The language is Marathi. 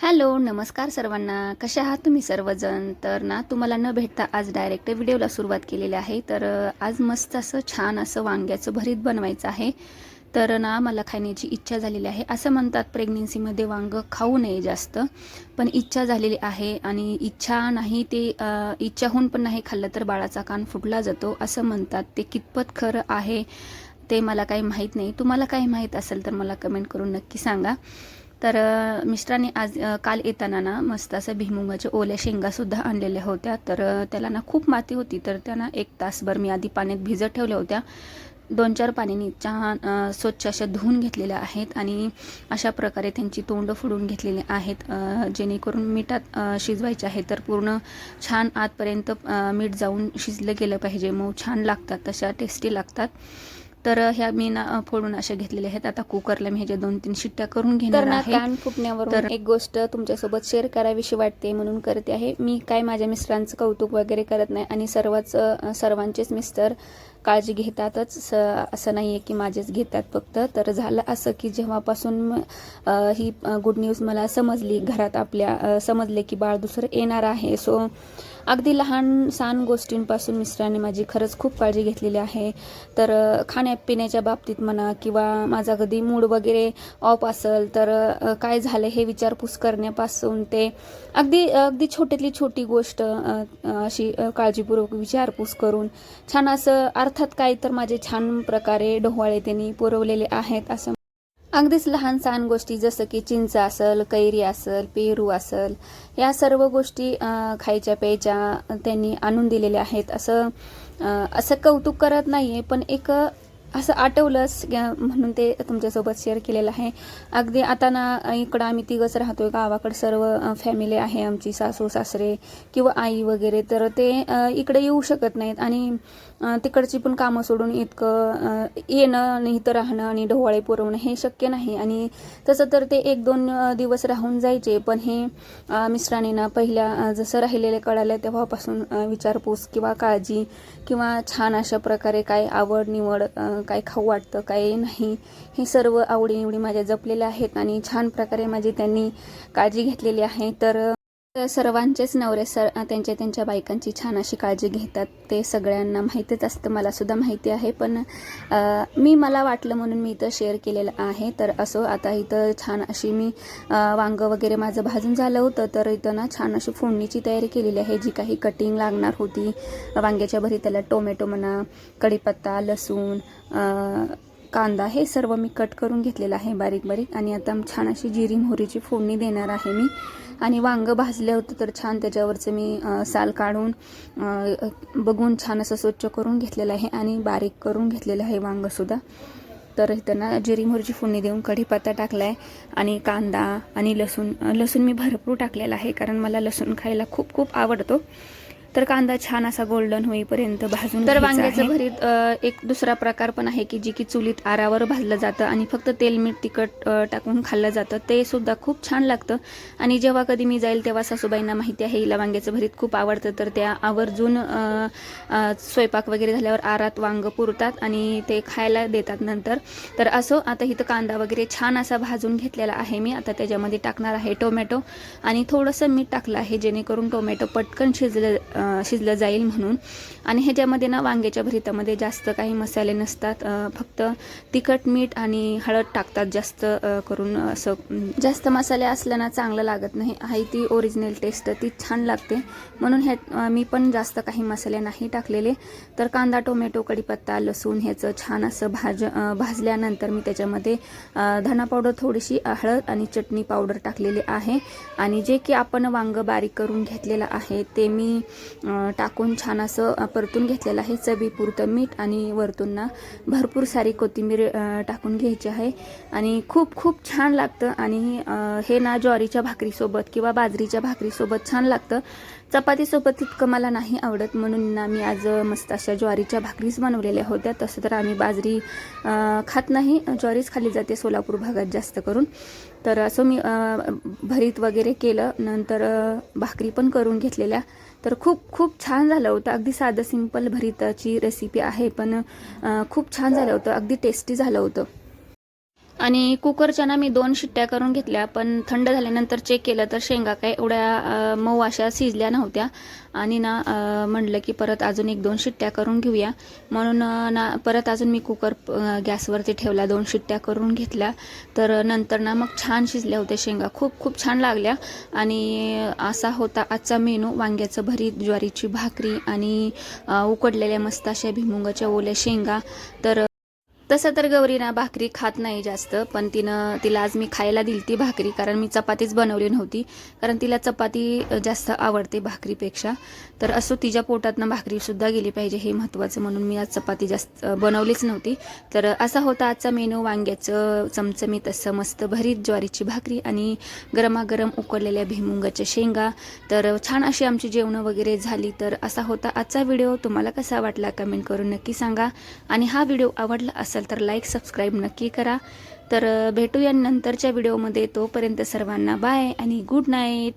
हॅलो नमस्कार सर्वांना. कशा आहात तुम्ही सर्वजण? तर ना तुम्हाला न भेटता आज डायरेक्ट व्हिडिओला सुरुवात केलेली आहे. तर आज मस्त असं छान असं वांग्याचं भरीत बनवायचं आहे. तर ना मला खाण्याची इच्छा झालेली आहे. असं म्हणतात प्रेग्नेन्सीमध्ये वांगं खाऊ नये जास्त. पण इच्छा झालेली आहे आणि इच्छा नाही ते इच्छा इच्छाहून पण नाही खाल्लं तर बाळाचा कान फुटला जातो. असं म्हणतात. ते कितपत खरं आहे ते मला काही माहीत नाही. तुम्हाला काही माहीत असेल तर मला कमेंट करून नक्की सांगा. तर मिस्टरांनी आज काल येताना ना मस्त असं भिमुगाच्या ओल्या शेंगासुद्धा आणलेल्या होत्या. तर त्याला ना खूप माती होती. तर त्यांना एक तासभर मी आधी पाण्यात भिजत ठेवल्या होत्या. दोन चार पाण्याने छान स्वच्छ अशा धुवून घेतलेल्या आहेत आणि अशा प्रकारे त्यांची तोंड फोडून घेतलेले आहेत. जेणेकरून मिठात शिजवायचे आहे तर पूर्ण छान आतपर्यंत मीठ जाऊन शिजलं गेलं पाहिजे. मऊ छान लागतात तशा टेस्टी लागतात. तर ह्या मी ना फोडून अशा घेतलेल्या आहेत. आता कुकरला मी ह्याच्या दोन तीन शिट्ट्या करून घेणार आहे. कान फुटण्यावरून तर एक गोष्ट तुमच्यासोबत शेअर करावीशी वाटते म्हणून करते आहे. मी काय माझ्या मिस्टरांचं कौतुक वगैरे करत नाही आणि सर्वच सर्वांचेच मिस्टर काळजी घेतातच. स असं नाही आहे की माझेच घेतात फक्त. तर झालं असं की जेव्हापासून ही गुड न्यूज मला समजली घरात आपल्या समजले की बाळ दुसरं येणार आहे. सो अगदी लहान सहान गोष्टींपासून मिस्टरांनी माझी खरंच खूप काळजी घेतलेली आहे. तर खाण्यापिण्याच्या बाबतीत म्हणा किंवा माझा कधी मूड वगैरे ऑफ असेल तर काय झालं हे विचारपूस करण्यापासून ते अगदी अगदी छोट्यातली छोटी गोष्ट अशी काळजीपूर्वक विचारपूस करून छान असं अर्थात काय तर माझे छान प्रकारे डोहाळे त्यांनी पुरवलेले आहेत असं अगदीच लहान सहान गोष्टी जसं की चिंच असेल कैरी असेल पेरू असेल या सर्व गोष्टी खायच्या प्यायच्या त्यांनी आणून दिलेल्या आहेत. असं असं कौतुक करत नाही आहे पण एक असं आठवलंच म्हणून ते तुमच्यासोबत शेअर केलेलं आहे. अगदी आता ना इकडं आम्ही तिघंच राहतोय गावाकडं सर्व फॅमिली आहे आमची सासू सासरे किंवा आई वगैरे. तर ते इकडे येऊ शकत नाहीत आणि तिकडची पण कामं सोडून इतकं येणं आणि इथं राहणं आणि ढोवाळे पुरवणं हे शक्य नाही. आणि तसं तर ते एक दोन दिवस राहून जायचे पण हे अ, मिस्टरांनी ना पहिल्या जसं राहिलेले कळालं तेव्हापासून विचारपूस किंवा काळजी किंवा छान अशा प्रकारे काय आवड निवड काय खाऊ वाटतं काय नाही हे सर्व आवडीनिवडी माझ्या जपलेल्या आहेत आणि छान प्रकारे माझी त्यांनी काळजी घेतलेली आहे. तर तर सर्वांचेच नवरे सर त्यांच्या त्यांच्या बायकांची छान अशी काळजी घेतात. ते सगळ्यांना माहितीच असतं मला सुद्धा माहिती आहे. पण मी मला वाटलं म्हणून मी इथं शेअर केलेलं आहे. तर असो आता इथं छान अशी मी वांगं वगैरे माझं भाजून झालं होतं. तर इथं ना छान अशी फोडणीची तयारी केलेली आहे. जी काही कटिंग लागणार होती वांग्याच्या भरी त्याला टोमॅटो म्हणा कढीपत्ता लसूण कांदा हे सर्व मी कट करून घेतलेलं आहे बारीक बारीक. आणि आता छान अशी जिरी मोहरीची फोडणी देणार आहे मी. आणि वांगं भाजलं होतं तर छान त्याच्यावरचं मी साल काढून बघून छान असं स्वच्छ करून घेतलेलं आहे आणि बारीक करून घेतलेलं आहे वांगंसुद्धा तर त्यांना जिरी मोहरीची फोडणी देऊन कढीपत्ता टाकला आहे आणि कांदा आणि लसूण लसूण मी भरपूर टाकलेला आहे कारण मला लसूण खायला खूप खूप आवडतो. तर कांदा छान असा गोल्डन होईपर्यंत भाजून तर वांग्याचं. भरीत एक दुसरा प्रकार पण आहे की जी की चुलीत आरावर भाजलं जातं आणि फक्त तेल मीठ तिखट टाकून खाल्लं जातं. ते सुद्धा खूप छान लागतं. आणि जेव्हा कधी मी जाईल तेव्हा सासूबाईंना माहिती आहे हिला वांग्याचं भरीत खूप आवडतं तर त्या आवर्जून स्वयंपाक वगैरे झाल्यावर आरात वांग पुरतात आणि ते खायला देतात नंतर. तर असो आता इथं कांदा वगैरे छान असा भाजून घेतलेला आहे मी. आता त्याच्यामध्ये टाकणार आहे टोमॅटो आणि थोडंसं मीठ टाकलं आहे जेणेकरून टोमॅटो पटकन शिजलं शिजलं जाईल म्हणून. आणि ह्याच्यामध्ये ना वांग्याच्या भरितामध्ये जास्त काही मसाले नसतात फक्त तिखट मीठ आणि हळद टाकतात जास्त करून असं जास्त मसाले असलं ना चांगलं लागत नाही. आहे ती ओरिजिनल टेस्ट ती छान लागते. म्हणून ह्या मी पण जास्त काही मसाले नाही टाकलेले. तर कांदा टोमॅटो कढीपत्ता लसूण ह्याचं छान असं भाज भाजल्यानंतर मी त्याच्यामध्ये धना पावडर थोडीशी हळद आणि चटणी पावडर टाकलेली आहे. आणि जे की आपण वांग बारीक करून घेतलेलं आहे ते मी टाकून छान असं परतून घेतलेलं आहे चवीपुरतं मीठ आणि वरतून ना भरपूर सारी कोथिंबीर टाकून घ्यायची आहे. आणि खूप खूप छान लागतं आणि हे ना ज्वारीच्या भाकरीसोबत किंवा बाजरीच्या भाकरीसोबत छान लागतं. चपातीसोबत तितकं मला नाही आवडत म्हणून ना मी आज मस्त अशा ज्वारीच्या भाकरीच बनवलेल्या होत्या. तसं तर आम्ही बाजरी खात नाही ज्वारीच खाल्ली जाते सोलापूर भागात जास्त करून. तर असं मी भरीत वगैरे केलं. नंतर भाकरी पण करून घेतलेल्या. तर खूप खूप छान झालं होतं. अगदी साधं सिंपल भरीताची रेसिपी आहे पण खूप छान झालं होतं. अगदी टेस्टी झालं होतं. आणि कुकरच्या ना मी दोन शिट्ट्या करून घेतल्या पण थंड झाल्यानंतर चेक केलं तर शेंगा काय एवढ्या मऊ अशा शिजल्या नव्हत्या. आणि ना म्हणलं की परत अजून एक दोन शिट्ट्या करून घेऊया. म्हणून ना परत अजून मी कुकर गॅसवरती ठेवला दोन शिट्ट्या करून घेतल्या. तर नंतर ना मग छान शिजल्या होत्या शेंगा. खूप खूप छान लागल्या. आणि असा होता आजचा मेनू वांग्याचं भरीत ज्वारीची भाकरी आणि उकडलेल्या मस्त अशा भिमुंगाच्या ओल्या शेंगा. तर तसं तर गौरी ना भाकरी खात नाही जास्त पण तिनं तिला आज मी खायला दिली ती भाकरी कारण मी चपातीच बनवली नव्हती कारण तिला चपाती जास्त आवडते भाकरीपेक्षा. तर असो तिच्या पोटातनं भाकरीसुद्धा गेली पाहिजे हे महत्त्वाचं म्हणून मी आज चपाती जास्त बनवलीच नव्हती. तर असा होता आजचा मेनू वांग्याचं चमचमीत असं मस्त भरीत ज्वारीची भाकरी आणि गरमागरम उकडलेल्या भिमुंगाच्या शेंगा. तर छान अशी आमची जेवणं वगैरे झाली तर असा होता आजचा व्हिडिओ. तुम्हाला कसा वाटला कमेंट करून नक्की सांगा. आणि हा व्हिडिओ आवडला असाल तर लाईक सबस्क्राईब नक्की करा. तर भेटूया नंतरच्या व्हिडिओमध्ये तोपर्यंत सर्वांना बाय आणि गुड नाईट